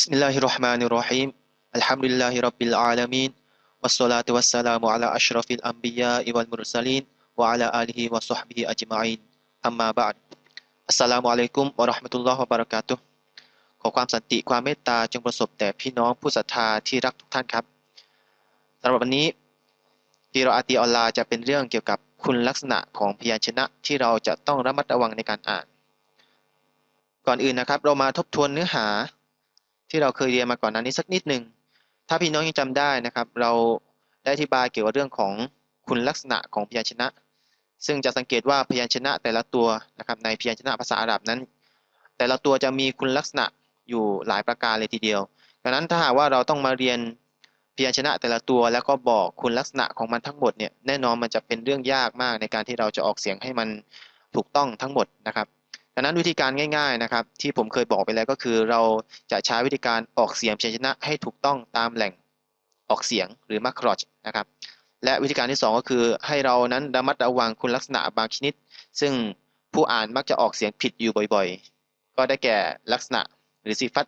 بسم الله الرحمن الرحيم الحمد لله رب العالمين والصلاة والسلام على أشرف الأنبياء والمرسلين وعلى آله وصحبه أجمعين أما بعد อัสสลามุอะลัยกุมวะเราะห์มะตุลลอฮ์วะบะเราะกาตุฮ์ขอความสันติความเมตตาจงประสบแต่พี่น้องผู้ศรัทธาที่รักทุกท่านครับสำหรับวันนี้กีรออาตีออนไลน์จะเป็นเรื่องเกี่ยวกับคุณลักษณะของพยัญชนะที่เราจะต้องระมัดระวังในการอ่าน ก่อนอื่นนะครับ เรามาทบทวนเนื้อหา ที่เราเคยเรียนมาก่อนหน้านี้สักนิดหนึ่งถ้าพี่น้องยังจำได้นะครับ เราได้อธิบายเกี่ยวกับเรื่องของคุณลักษณะของพยัญชนะ ซึ่งจะสังเกตว่าพยัญชนะแต่ละตัวนะครับในพยัญชนะภาษาอาหรับนั้น แต่ละตัวจะมีคุณลักษณะอยู่หลายประการเลยทีเดียว ดังนั้นถ้าหากว่าเราต้องมาเรียนพยัญชนะแต่ละตัวแล้วก็บอกคุณลักษณะของมันทั้งหมดเนี่ยแน่นอนมันจะเป็นเรื่องยากมากในการที่เราจะออกเสียงให้มันถูกต้องทั้งหมดนะครับ งนั้นวิธีการง่ายๆนะครับ ที่ผมเคยบอกไปแล้วก็คือ เราจะใช้วิธีการออกเสียงพยัญชนะให้ถูกต้องตามแหล่งออกเสียงหรือมาครอชนะครับ และวิธีการที่ 2 ก็คือให้เรานั้นระมัดระวังคุณลักษณะบางชนิด ซึ่งผู้อ่านมักจะออกเสียงผิดอยู่บ่อยๆ ก็ได้แก่ลักษณะหรือสิฟัต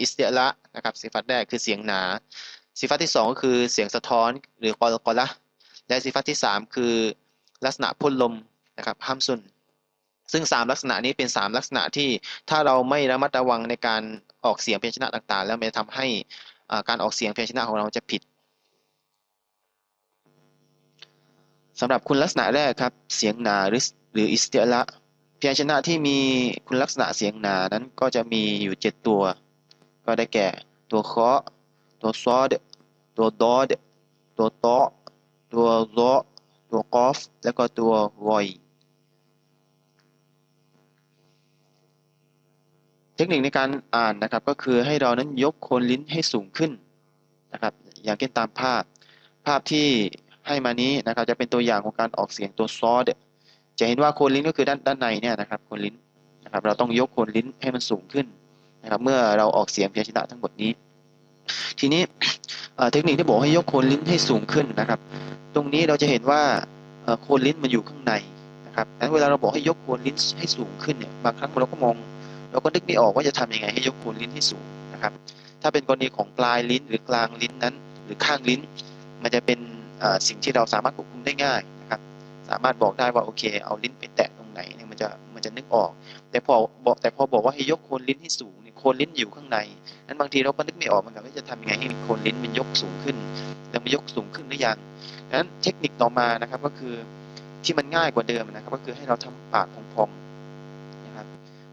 อิสเตละนะครับสิฟัตแรกคือเสียงหนาสิฟัตที่ 2 ก็คือเสียงสะท้อนหรือกอลกอละและสิฟัตที่ 3 คือลักษณะพ่นลมนะครับห้ามซุน ซึ่ง 3 ลักษณะนี้เป็น 3 ลักษณะที่ถ้าเราไม่ระมัดระวังในการออกเสียงเพยงชนะต่างๆ แล้วมันจะทำให้การออกเสียงเพยงชนะของเราจะผิดสำหรับคุณลักษณะแรกครับ เสียงหนาหรือหรืออิสเตละพยัญชนะที่มีคุณลักษณะเสียงหนานั้นก็จะมีอยู่ 7 ตัว ก็ได้แก่ ตัวเคาะตัวซอดตัวดอดตัวโตตัวโลตัวกอฟ แล้วก็ตัววอย เทคนิคในการอ่านนะครับก็คือให้เรานั้นยกโคนลิ้นให้สูงขึ้นนะครับอย่างเช่นตามภาพ ภาพที่ให้มานี้นะครับจะเป็นตัวอย่างของการออกเสียงตัวซอดจะเห็นว่าโคนลิ้นก็คือด้านด้านในเนี่ยนะครับโคนลิ้นนะครับเราต้องยกโคนลิ้นให้มันสูงขึ้นนะครับเมื่อเราออกเสียงพยัญชนะทั้งหมดนี้ ทีนี้เทคนิคที่บอกให้ยกโคนลิ้นให้สูงขึ้นนะครับ ตรงนี้เราจะเห็นว่าโคนลิ้นมันอยู่ข้างในนะครับดังนั้นเวลาเราบอกให้ยกโคนลิ้นให้สูงขึ้นเนี่ยบางครั้งเราก็มอง เราก็นึกไม่ออกว่าจะทํำยังไงให้ยกโคนลิ้นให้สูงนะครับ ถ้าเป็นกรณีของปลายลิ้นหรือกลางลิ้นนั้น หรือข้างลิ้น มันจะเป็นสิ่งที่เราสามารถควบคุมได้ง่ายนะครับ สามารถบอกได้ว่าโอเค เอาลิ้นไปแตะตรงไหนเนี่ยมันจะมันจะนึกออก แต่พอบอกแต่พอบอกว่าให้ยกโคนลิ้นให้สูงเนี่ยโคนลิ้นอยู่ข้างในนั้นบางทีเราก็นึกไม่ออกเหมือนกันว่าจะทำยังไงให้โคนลิ้นมันยกสูงขึ้นแล้วมันยกสูงขึ้นหรือยังนั้นเทคนิคต่อมานะครับก็คือที่มันง่ายกว่าเดิมนะครับ ก็คือให้เราทำปากพองๆ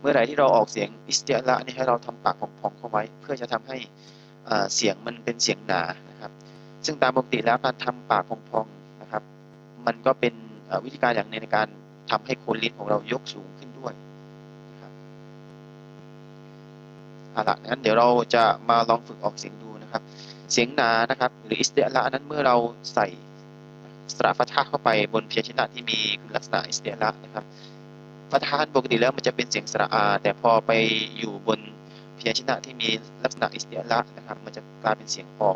เมื่อไหร่ที่เราออกเสียงอิสเตียละนี่ให้เราทำปากพองๆเข้าไว้ เพื่อจะทำให้เสียงมันเป็นเสียงหนานะครับ ซึ่งตามปกติแล้วการทำปากพองๆนะครับ มันก็เป็นวิธีการอย่างหนึ่งในการทำให้โคนลิ้นของเรายกสูงขึ้นด้วยนะครับเอาละงั้นเดี๋ยวเราจะมาลองฝึกออกเสียงดูนะครับ เสียงหนานะครับ หรืออิสเตละนั้นเมื่อเราใส่สระฟัทะเข้าไปบนเพียชนะที่มีคุณลักษณะอิสเตละนะครับ ฟัทะปกติแล้วมันจะเป็นเสียงสระอา แต่พอไปอยู่บนเพียชนะที่มีลักษณะอิสเตละนะครับ มันจะกลายเป็นเสียงพอ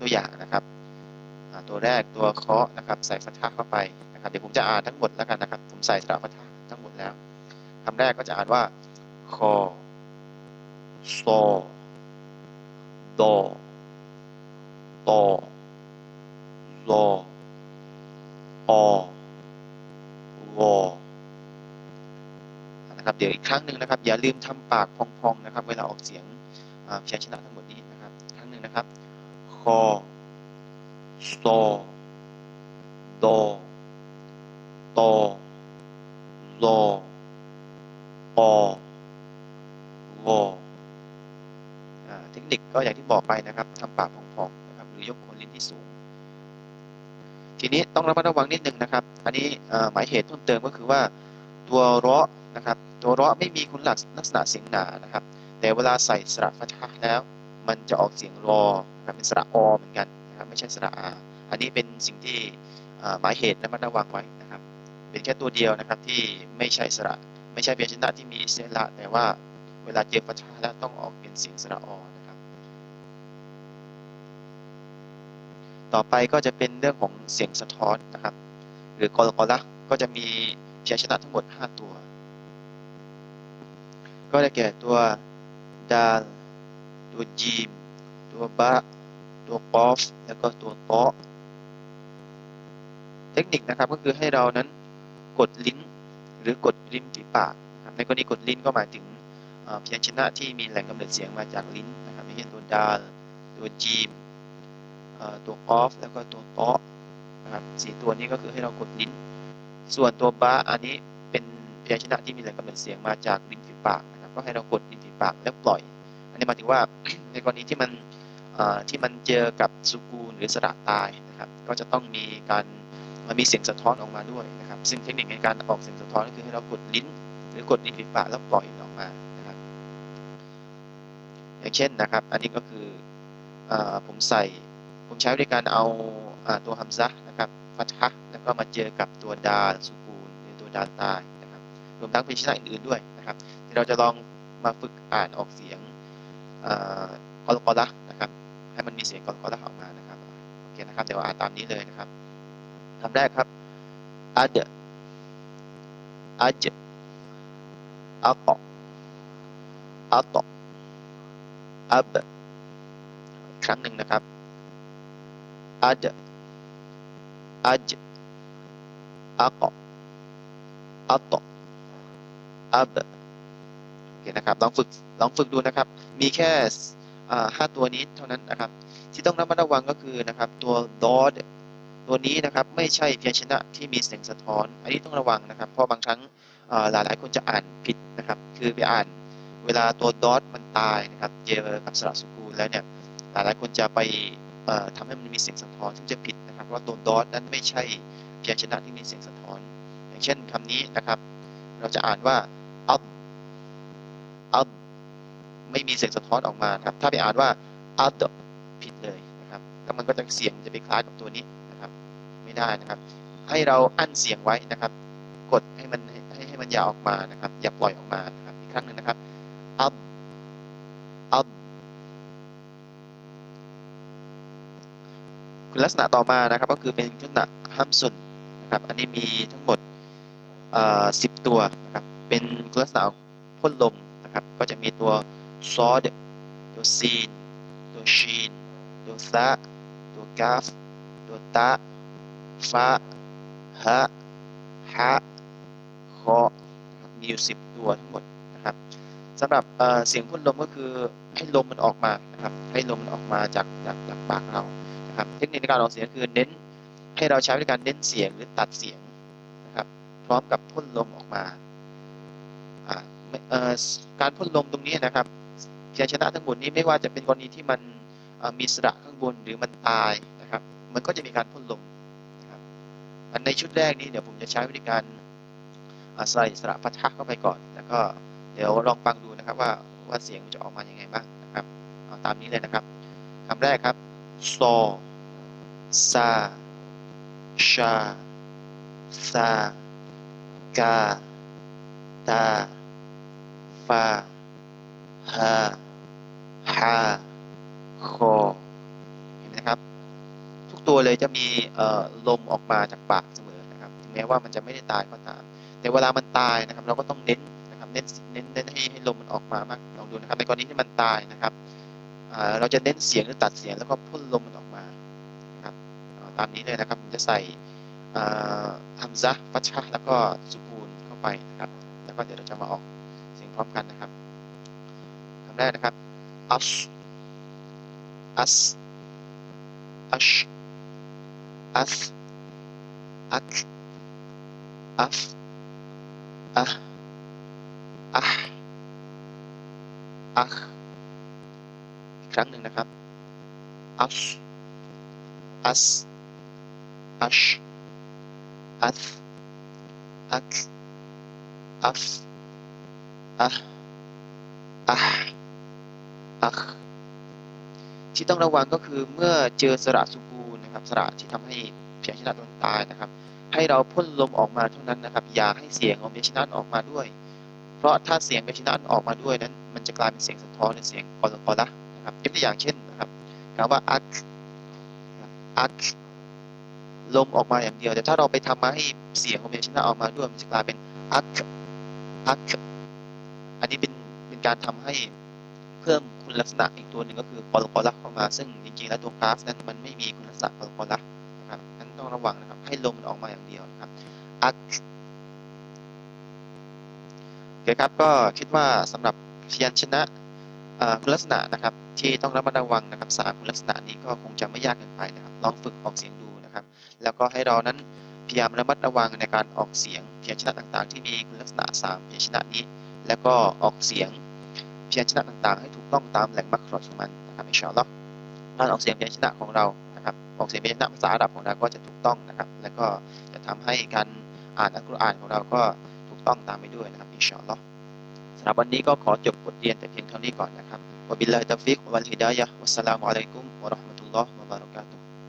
ตัวอย่างนะครับ ตัวแรกตัวเคาะนะครับ ใส่ฟัทะเข้าไปนะครับ เดี๋ยวผมจะอ่านทั้งหมดแล้วกันนะครับ ผมใส่สระฟัทะทั้งหมดแล้วคำแรกก็จะอ่านว่าคอโซโดโตโลอโวนะครับเดี๋ยวอีกครั้งหนึ่งนะครับ อย่าลืมทำปากพองๆนะครับ เวลาออกเสียงพยัญชนะทั้งหมดนี้นะครับครั้งหนึ่งนะครับคอโซโดโตโลอโวเทคนิคก็อย่างที่บอกไปนะครับทำปากพองๆนะครับหรือยกคนลิ้นที่สูง ทีนี้ต้องระมัดระวังนิดนึงนะครับ อันนี้หมายเหตุเพิ่มเติมก็คือว่าตัวเราะนะครับตัวเราะไม่มีคุณลักษณะเสียงหนานะครับ แต่เวลาใส่สระฟัทะแล้ว มันจะออกเสียงรอเป็นสระอเหมือนกันนะครับไม่ใช่สระอาอันนี้เป็นสิ่งที่หมายเหตุและมัดระวังไว้นะครับ เป็นแค่ตัวเดียวนะครับที่ไม่ใช่สระไม่ใช่เพียงชนะที่มีเสระแต่ว่าเวลาเจอฟัทะแล้วต้องออกเป็นเสียงสระอนะครับ ต่อไปก็จะเป็นเรื่องของเสียงสะท้อนนะครับ รือกอลกอละก็จะมีเพียงชนะทั้งหมด 5 ตัว ก็ได้แก่ตัวดาลตัวจีม ตัวบะ ตัวกอฟ แล้วก็ตัวโตเทคนิคนะครับก็คือให้เรานั้นกดลิ้นหรือกดริมฝีปากนะครับในกรณีกดลิ้นก็หมายถึงพยัญชนะที่มีแหล่งกำเนิดเสียงมาจากลิ้นนะครับอย่างเช่นตัวดาลตัวจีมตัวกอฟ แล้วก็ตัวโตะ นะครับสี่ตัวนี้ก็คือให้เรากดลิ้น ส่วนตัวบะอันนี้เป็นพยัญชนะที่มีแหล่งกำเนิดเสียงมาจากลิ้นฝีปากนะครับก็ให้เรากดลิ้นฝีปากแล้วปล่อย อันนี้หมายถึงว่าในกรณีที่มันที่มันเจอกับสุกูลหรือสระตายนะครับ ก็จะต้องมีการมันมีเสียงสะท้อนออกมาด้วยนะครับ ซึ่งเทคนิคในการออกเสียงสะท้อนก็คือให้เรากดลิ้น หรือกดลิ้นฝีปากแล้วปล่อยออกมานะครับ อย่างเช่นนะครับ อันนี้ก็คืออผมใส่ผมใช้ในการเอาตัวฮัมซะ นะครับฟัตฮะแล้วก็มาเจอกับตัวดาสุกูลหรือตัวดาตายนะครับรวมทั้งพิชนะอื่นๆด้วยนะครับที่เราจะลองมาฝึกอ่านออกเสียงกอลกอละนะครับให้มันมีเสียงกอลกอละออกมานะครับโอเคนะครับเดี๋ยวอ่านตามนี้เลยนะครับคำแรกครับอัดอัจอัตอัตอับครั้งหนึ่งนะครับอัดอัจ อักอัตอับโอเคนะครับลองฝึกลองฝึกดูนะครับ มีแค่ห้าตัวนี้เท่านั้นนะครับ ที่ต้องระมัดระวังก็คือนะครับ ตัวดอดตัวนี้นะครับไม่ใช่พยัญชนะที่มีเสียงสะท้อน อันนี้ต้องระวังนะครับ เพราะบางครั้งหลายหลายคนจะอ่านผิดนะครับ คือไปอ่านเวลาตัวดอทมันตายนะครับเจอกับสระสกูลแล้วเนี่ยหลายหลายคนจะไป ทำให้มันมีเสียงสะท้อนซึ่งจะผิดนะครับเพราตัวดอทนั้นไม่ใช่พยัญชนะที่มีเสียงสะท้อน อย่างเช่นคำนี้นะครับ เราจะอ่านว่าอัลอัลไม่มีเสียงสะท้อนออกมาครับ ถ้าไปอ่านว่าอัลผิดเลยนะครับแล้วมันก็จะเสียงจะไปคล้ายกับตัวนี้นะครับ ไม่ได้นะครับ ให้เราอั้นเสียงไว้นะครับ กดให้มันให้ให้มันยาวออกมานะครับ อย่าปล่อยออกมานะครับอีกครั้งหนึ่งนะครับอัลอัลคุณ ลักษณะต่อมานะครับก็คือเป็นลักษณะห้ามสุนนะครับอันนี้มีทั้งหมดสิบตัวนะครับเป็นลักษณะพ่นลมนะครับก็จะมีตัวซอดตัวซีนตัวชีนตัวซะตัวกาฟตัวตะฟะฮะฮะคอมีอยู่สิบตัวทั้งหมดนะครับสำหรับเสียงพ่นลมก็คือให้ลมมันออกมานะครับให้ลมมันออกมาจากจากจากปากเรา นะครับ เทคนิคในการออกเสียงคือเน้นให้เราใช้ในการเน้นเสียงหรือตัดเสียงนะครับ พร้อมกับพ่นลมออกมาการพ่นลมตรงนี้นะครับพยัญชนะทั้งหมดนี้ไม่ว่าจะเป็นกรณีที่มันมีสระข้างบนหรือมันตายนะครับ มันก็จะมีการพ่นลมนะครับอันในชุดแรกนี้เดี๋ยวผมจะใช้วิธีการใส่สระพัทะเข้าไปก่อน แล้วก็เดี๋ยวลองฟังดูนะครับว่าว่าเสียงจะออกมาอย่างไงบ้างนะครับเอาตามนี้เลยนะครับคำแรกครับโซ ซา ชา ซา กา ตา ฟา ฮา ฮา คอเห็นไหมครับ ทุกตัวเลยจะมีลมออกมาจากปากเสมอนะครับแม้ว่ามันจะไม่ได้ตายก็ตาม แต่เวลามันตายนะครับ เราก็ต้องเน้นนะครับ เน้น เน้นเน้นให้ให้ลมมันออกมามาก ลองดูนะครับ ในกรณีที่มันตายนะครับ เราจะเน้นเสียงหรือตัดเสียงแล้วก็พ่นลมมันออก ตามนี้เลยนะครับ จะใส่ฮัมซะฟัชชะแล้วก็สุกูลเข้าไปนะครับ แล้วก็เดี๋ยวเราจะมาออกเสียงพร้อมกันนะครับคำแรกนะครับ as as ash as ak af ah ah ah อีกครั้งหนึ่งนะครับ as as ash as ak af ah ah ah ที่ต้องระวังก็คือเมื่อเจอสระสุกูนะครับสระที่ทำให้พยัญชนะต้องตายนะครับ ให้เราพ่นลมออกมาเท่านั้นนะครับ อย่าให้เสียงของพยัญชนะออกมาด้วย เพราะถ้าเสียงพยัญชนะออกมาด้วยนั้น มันจะกลายเป็นเสียงสะท้อนหรือเสียงกอลกอละนะครับยกตัวอย่างเช่นนะครับคำว่าอักอัก ลมออกมาอย่างเดียว แต่ถ้าเราไปทำมาให้เสียงของพยัญชนะออกมาด้วยมันจะกลายเป็นอักอักอันนี้เป็นเป็นการทำให้เพิ่มคุณลักษณะอีกตัวหนึ่งก็คือกอลกอลักเข้ามา ซึ่งจริงๆแล้วตัวกราฟนั้นมันไม่มีคุณลักษณะกอลกอลักนะครับนั้นต้องระวังนะครับ ให้ลมมันออกมาอย่างเดียวนะครับอักโอเคครับก็คิดว่าสำหรับพยัญชนะเอ่อคุณลักษณะนะครับ ที่ต้องระมัดระวังนะครับสามคุณลักษณะนี้ก็คงจะไม่ยากเกินไปนะครับ ลองฝึกออกเสียงดู นะครับ แล้วก็ให้เรานั้นพยายามระมัดระวังในการออกเสียงพยัญชนะต่างๆ ที่มีคุณลักษณะสามพยัญชนะนี้ แล้วก็ออกเสียงพยัญชนะต่างๆ ให้ถูกต้องตามแหล่งมักรอดของมันนะครับอินชาอัลลอฮ์การออกเสียงพยัญชนะของเรานะครับออกเสียงพยัญชนะภาษาอาหรับของเราก็จะถูกต้องนะครับ แล้วก็จะทำให้การอ่านอัลกุรอานของเราก็ถูกต้องตามไปด้วยนะครับอินชาอัลลอฮ์สำหรับวันนี้ก็ขอจบบทเรียนแต่เพียงเท่านี้ก่อนนะครับวบิลลาฮิตตอฟิกวัลฮิดายะฮ์วัสสลามุอะลัยกุมวะเราะห์มะตุลลอฮ์วะบะเราะกาตุฮ์